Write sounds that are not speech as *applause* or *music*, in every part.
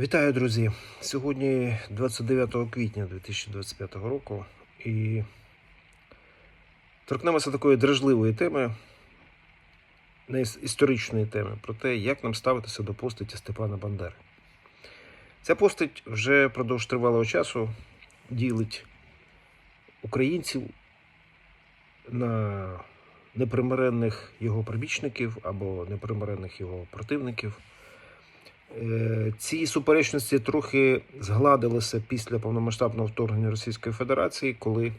Вітаю, друзі! Сьогодні 29 квітня 2025 року і торкнемося такої дражливої теми, не історичної теми, про те, як нам ставитися до постаті Степана Бандери. Ця постать вже впродовж тривалого часу ділить українців на непримиренних його прибічників або непримиренних його противників. Е, Ці суперечності трохи згладилися після повномасштабного вторгнення Російської Федерації, коли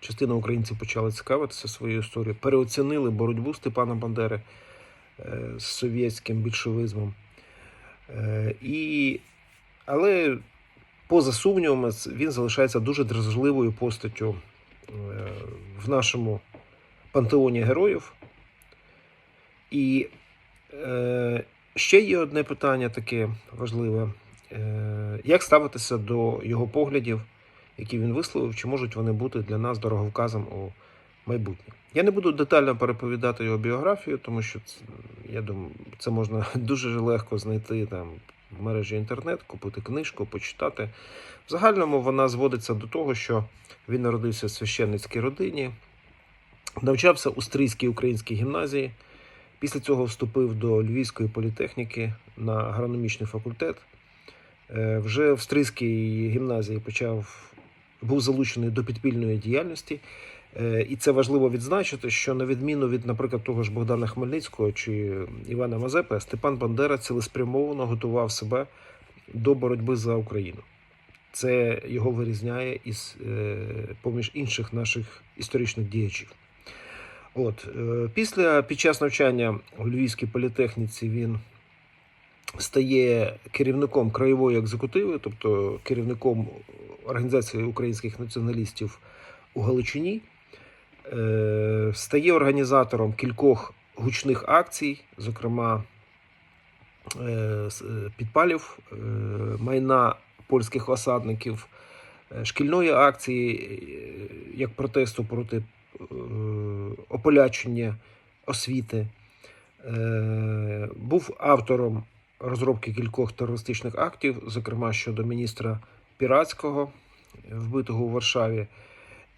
частина українців почала цікавитися своєю історією, переоцінили боротьбу Степана Бандери е, з совєтським більшовизмом. Е, І... Але поза сумнівами, він залишається дуже дражливою постаттю в нашому пантеоні героїв. І ще є одне питання таке важливе: Е, як ставитися до його поглядів, які він висловив, чи можуть вони бути для нас дороговказом у майбутнє? Я не буду детально переповідати його біографію, тому що я думаю, це можна *laughs* дуже легко знайти там в мережі інтернет, купити книжку, почитати. В загальному вона зводиться до того, що він народився в священницькій родині, навчався у Стрийській українській гімназії. Після цього вступив до Львівської політехніки на агрономічний факультет. Е, Вже в Стрийській гімназії почав був залучений до підпільної діяльності. Е, І це важливо відзначити, що на відміну від, наприклад, того ж Богдана Хмельницького чи Івана Мазепи, Степан Бандера цілеспрямовано готував себе до боротьби за Україну. Це його вирізняє із е, поміж інших наших історичних діячів. От е, після під час навчання у Львівській політехніці він стає керівником краєвої екзекутиви, тобто керівником організації українських націоналістів у Галичині, Е, стає організатором кількох гучних акцій, зокрема е, підпалів майна польських осадників, шкільної акції як протесту проти ополячення освіти. Е, Був автором розробки кількох терористичних актів, зокрема щодо міністра Піратського, е, вбитого у Варшаві,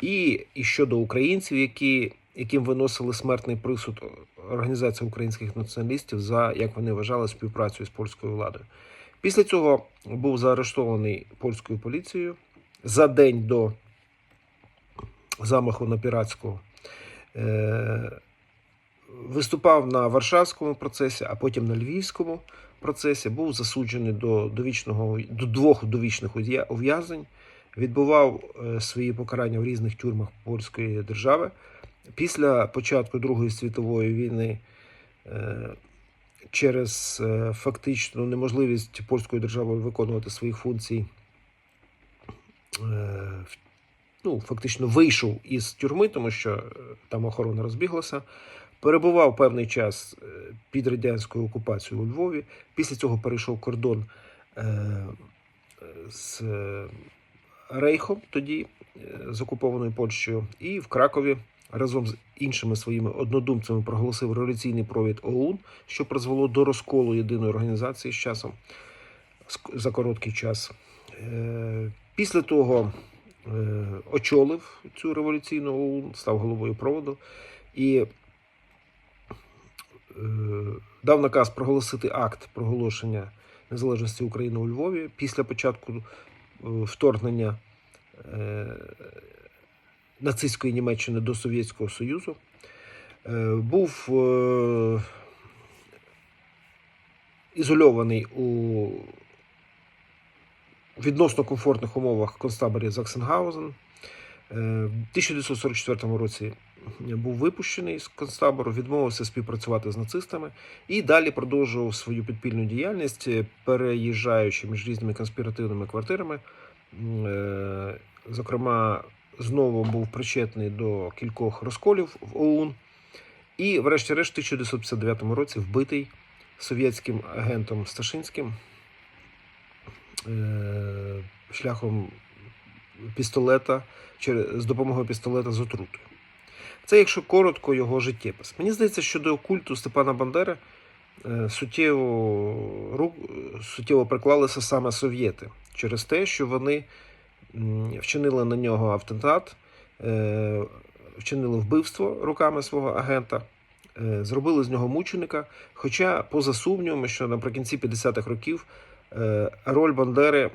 і, щодо українців, які, яким виносили смертний присуд Організація українських націоналістів за, як вони вважали, співпрацю з польською владою. Після цього був заарештований польською поліцією за день до замаху на піратського. Е, виступав на Варшавському процесі, а потім на Львівському процесі. Був засуджений до, довічного, до двох довічних ув'я- ув'язнень, відбував е, свої покарання в різних тюрмах польської держави. Після початку Другої світової війни е, через фактичну неможливість польської держави виконувати свої функції, ну, фактично вийшов із тюрми, тому що е, там охорона розбіглася. Перебував певний час е, під радянською окупацією у Львові. Після цього перейшов кордон е, з Рейхом, тоді з окупованою Польщею, і в Кракові разом з іншими своїми однодумцями проголосив революційний провід ОУН, що призвело до розколу єдиної організації з часом за короткий час. Після того очолив цю революційну ОУН, став головою проводу і е, дав наказ проголосити акт проголошення незалежності України у Львові після початку е, вторгнення е, нацистської Німеччини до Совєтського Союзу. Е, Був е, ізольований у відносно комфортних умовах концтаборі Заксенгаузен. Е, В 1944 році був випущений з концтабору, відмовився співпрацювати з нацистами і далі продовжував свою підпільну діяльність, е, переїжджаючи між різними конспіративними квартирами. Е, Зокрема, знову був причетний до кількох розколів в ОУН. І, врешті-решт, в 1959 році вбитий совєтським агентом Сташинським шляхом пістолета з допомогою пістолета з отрутою. Це, якщо коротко, його життєпис. Мені здається, що до культу Степана Бандери е, суттєво, суттєво приклалися саме совєти через те, що вони вчинили на нього автентат, е, вчинили вбивство руками свого агента, е, зробили з нього мученика. Хоча, поза сумнівами, що наприкінці 50-х років е, роль Бандери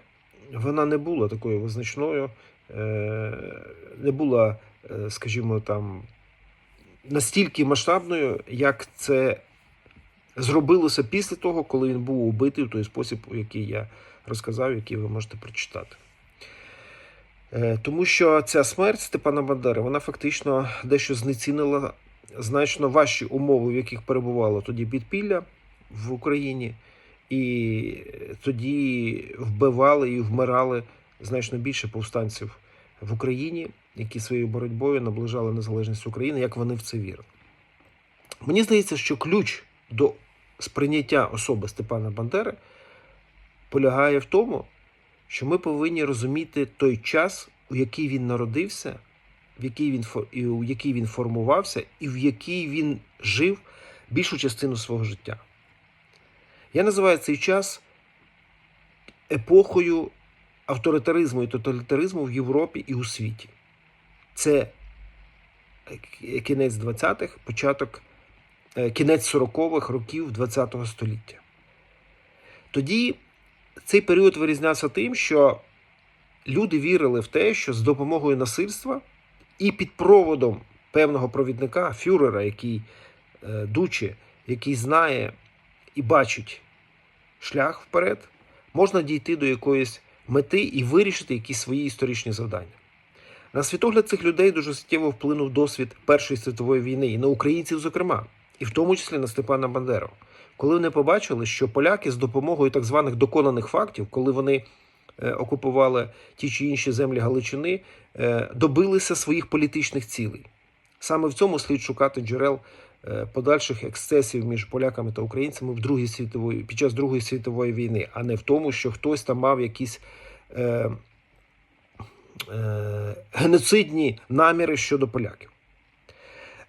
вона не була такою визначною, е, не була, е, скажімо, там настільки масштабною, як це зробилося після того, коли він був убитий в той спосіб, який я розказав, який ви можете прочитати. Е, Тому що ця смерть Степана Бандери, вона фактично дещо знецінила значно важчі умови, в яких перебувало тоді підпілля в Україні, і тоді вбивали і вмирали значно більше повстанців в Україні, які своєю боротьбою наближали незалежність України, як вони в це вірили. Мені здається, що ключ до сприйняття особи Степана Бандери полягає в тому, що ми повинні розуміти той час, у який він народився, в який він, у який він формувався, і в який він жив більшу частину свого життя. Я називаю цей час епохою авторитаризму і тоталітаризму в Європі і у світі. Це кінець 20-х, початок, е, кінець 40-х років 20-го століття. Тоді цей період вирізнявся тим, що люди вірили в те, що з допомогою насильства і під проводом певного провідника, фюрера, який е, дуче, який знає і бачить шлях вперед, можна дійти до якоїсь мети і вирішити якісь свої історичні завдання. На світогляд цих людей дуже суттєво вплинув досвід Першої світової війни і на українців, зокрема, і в тому числі на Степана Бандеру. Коли вони побачили, що поляки з допомогою так званих доконаних фактів, коли вони е, окупували ті чи інші землі Галичини, е, добилися своїх політичних цілей. Саме в цьому слід шукати джерел подальших ексцесів між поляками та українцями в Другій світової під час Другої світової війни, а не в тому, що хтось там мав якісь е, е, геноцидні наміри щодо поляків.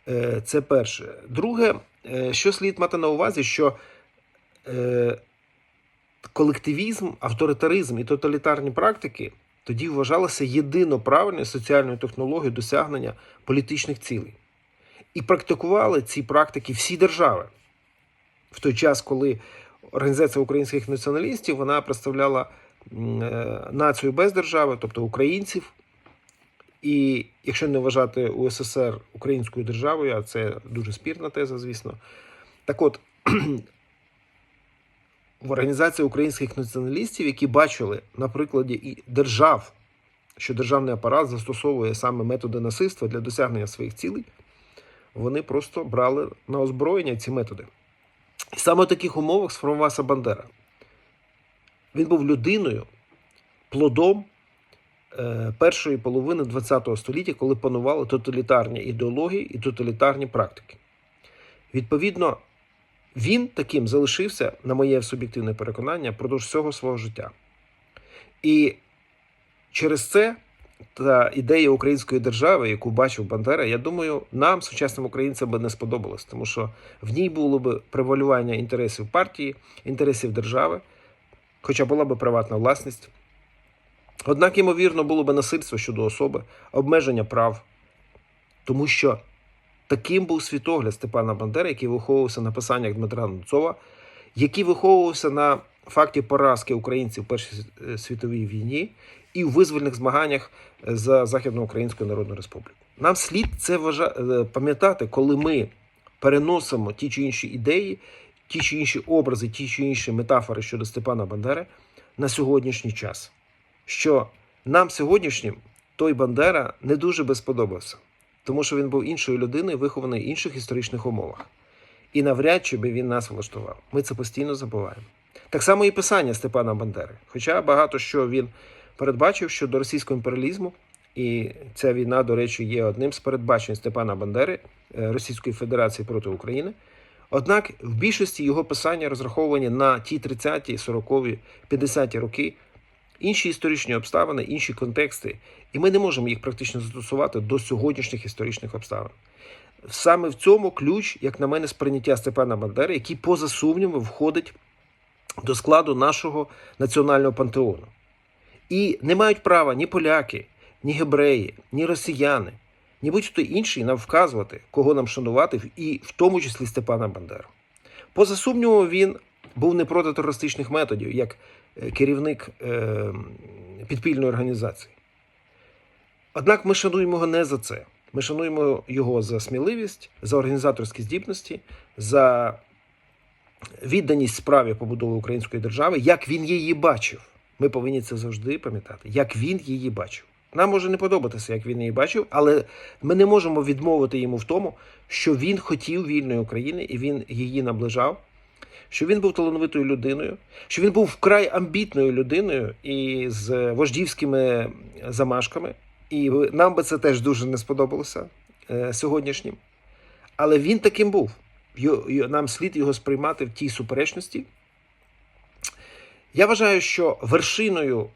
Е, Це перше. Друге, е, що слід мати на увазі, що е, колективізм, авторитаризм і тоталітарні практики тоді вважалися єдино правильною соціальною технологією досягнення політичних цілей. І практикували ці практики всі держави. В той час, коли Організація українських націоналістів вона представляла е, націю без держави, тобто українців. І якщо не вважати УССР українською державою, а це дуже спірна теза, звісно. Так от, в Організації українських націоналістів, які бачили на прикладі і держав, що державний апарат застосовує саме методи насильства для досягнення своїх цілей, вони просто брали на озброєння ці методи. І саме в таких умовах сформувався Бандера. Він був людиною, плодом е, першої половини ХХ століття, коли панували тоталітарні ідеології і тоталітарні практики. Відповідно, він таким залишився, на моє суб'єктивне переконання, впродовж всього свого життя. І через це та ідея української держави, яку бачив Бандера, я думаю, нам, сучасним українцям, би не сподобалось, тому що в ній було б превалювання інтересів партії, інтересів держави, хоча була б приватна власність. Однак, ймовірно, було б насильство щодо особи, обмеження прав, тому що таким був світогляд Степана Бандери, який виховувався на писаннях Дмитра Нуцова, який виховувався на факті поразки українців в Першій світовій війні і у визвольних змаганнях е, за Західноукраїнську Народну Республіку. Нам слід це е, пам'ятати, коли ми переносимо ті чи інші ідеї, ті чи інші образи, ті чи інші метафори щодо Степана Бандери на сьогоднішній час. Що нам сьогоднішнім той Бандера не дуже би сподобався, тому що він був іншою людиною, вихований в інших історичних умовах. І навряд чи би він нас влаштував. Ми це постійно забуваємо. Так само і писання Степана Бандери. Хоча багато що він передбачив щодо російського імперіалізму, і ця війна, до речі, є одним з передбачень Степана Бандери е, Російської Федерації проти України. Однак в більшості його писання розраховані на ті 30-ті, 40-ві, 50-ті роки, інші історичні обставини, інші контексти, і ми не можемо їх практично застосувати до сьогоднішніх історичних обставин. саме в цьому ключ, як на мене, сприйняття Степана Бандери, який поза сумнівом входить до складу нашого національного пантеону. І не мають права ні поляки, ні гебреї, ні росіяни, ні будь-хто інший нам вказувати, кого нам шанувати, і в тому числі Степана Бандеру. Поза сумнівом, він був не проти терористичних методів, як е, керівник е, підпільної організації. Однак ми шануємо його не за це. Ми шануємо його за сміливість, за організаторські здібності, за відданість справі побудови української держави, як він її бачив. Ми повинні це завжди пам'ятати, як він її бачив. Нам може не подобатися, як він її бачив, але ми не можемо відмовити йому в тому, що він хотів вільної України і він її наближав. Що він був талановитою людиною, що він був вкрай амбітною людиною і з вождівськими замашками. І нам би це теж дуже не сподобалося е, сьогоднішнім. Але він таким був. Нам слід його сприймати в тій суперечності. Я вважаю, що вершиною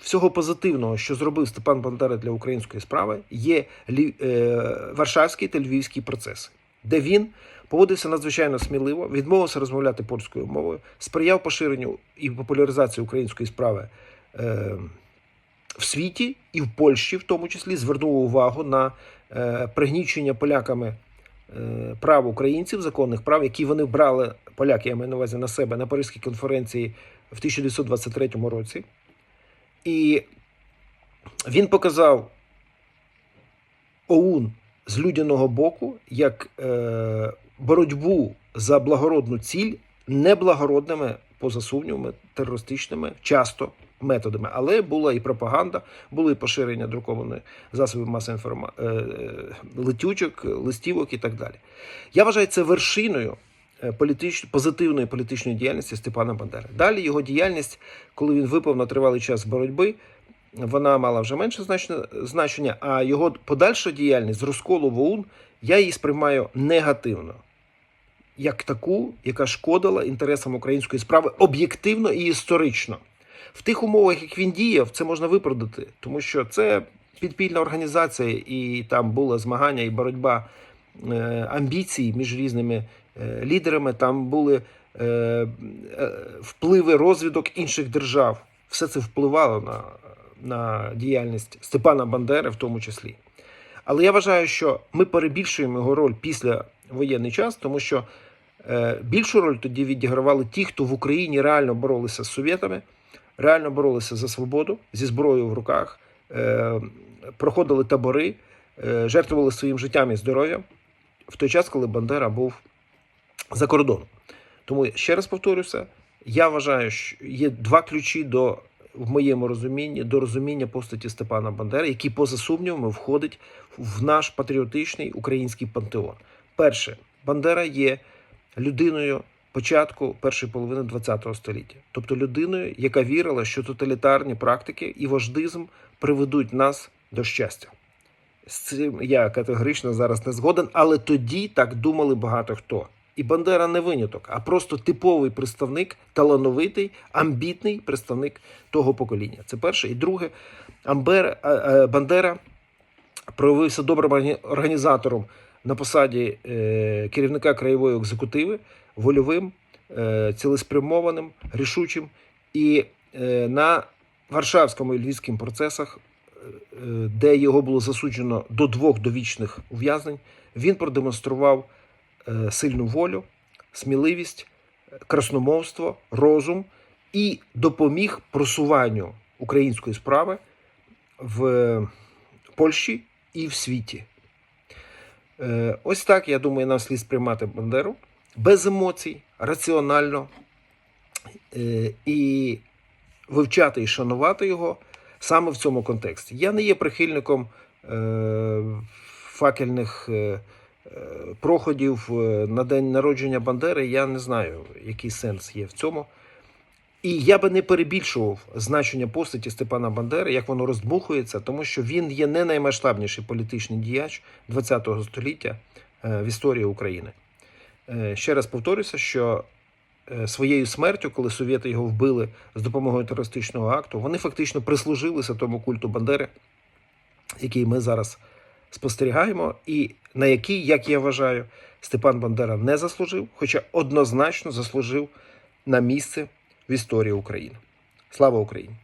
всього позитивного, що зробив Степан Бандера для української справи, є е, Варшавський та Львівський процеси, де він поводився надзвичайно сміливо, відмовився розмовляти польською мовою, сприяв поширенню і популяризації української справи е, в світі і в Польщі, в тому числі, звернув увагу на е, пригнічення поляками е, прав українців, законних прав, які вони брали, поляки, я маю на увазі на себе, на Паризькій конференції в 1923 році. І він показав ОУН з людяного боку як е, боротьбу за благородну ціль неблагородними, поза сумнівами, терористичними, часто методами. Але була і пропаганда, було і поширення друкованих засобів масової інформації, летючок, листівок і так далі. Я вважаю це вершиною е, політич... позитивної політичної діяльності Степана Бандери. Далі його діяльність, коли він випав на тривалий час боротьби, вона мала вже менше значення, а його подальша діяльність з розколу в ОУН, я її сприймаю негативно. Як таку, яка шкодила інтересам української справи об'єктивно і історично. В тих умовах, як він діяв, це можна виправдати, тому що це підпільна організація, і там було змагання і боротьба е, амбіцій між різними е, лідерами. Там були е, е, впливи розвідок інших держав. Все це впливало на, на діяльність Степана Бандери, в тому числі. Але я вважаю, що ми перебільшуємо його роль після воєнний час, тому що е, більшу роль тоді відігравали ті, хто в Україні реально боролися з совєтами, реально боролися за свободу зі зброєю в руках, е, проходили табори, е, жертвували своїм життям і здоров'ям в той час, коли Бандера був за кордоном. Тому ще раз повторюся, я вважаю, що є два ключі до в моєму розумінні до розуміння постаті Степана Бандери, який поза сумнівами входить в наш патріотичний український пантеон. Перше, Бандера є людиною початку першої половини ХХ століття, тобто людиною, яка вірила, що тоталітарні практики і вождизм приведуть нас до щастя. З цим я категорично зараз не згоден, але тоді так думали багато хто. І Бандера не виняток, а просто типовий представник, талановитий, амбітний представник того покоління. Це перше. І друге, Амбер, е, е, Бандера проявився добрим органі- організатором на посаді е, керівника краєвої екзекутиви, вольовим, цілеспрямованим, рішучим. І на Варшавському і Львівському процесах, де його було засуджено до двох довічних ув'язнень, він продемонстрував сильну волю, сміливість, е, красномовство, розум і допоміг просуванню української справи в Польщі і в світі. Е, Ось так, я думаю, нам слід сприймати Бандеру без емоцій, раціонально е, і вивчати і шанувати його саме в цьому контексті. Я не є прихильником е, факельних е, е, проходів е, на день народження Бандери. Я не знаю, який сенс є в цьому. І я би не перебільшував значення постаті Степана Бандери, як воно роздмухується, тому що він є не наймасштабніший політичний діяч ХХ століття е, в історії України. Е, Ще раз повторюся, що своєю смертю, коли совєти його вбили з допомогою терористичного акту, вони фактично прислужилися тому культу Бандери, який ми зараз спостерігаємо, і на який, як я вважаю, Степан Бандера не заслужив, хоча однозначно заслужив на місце в історії України. Слава Україні!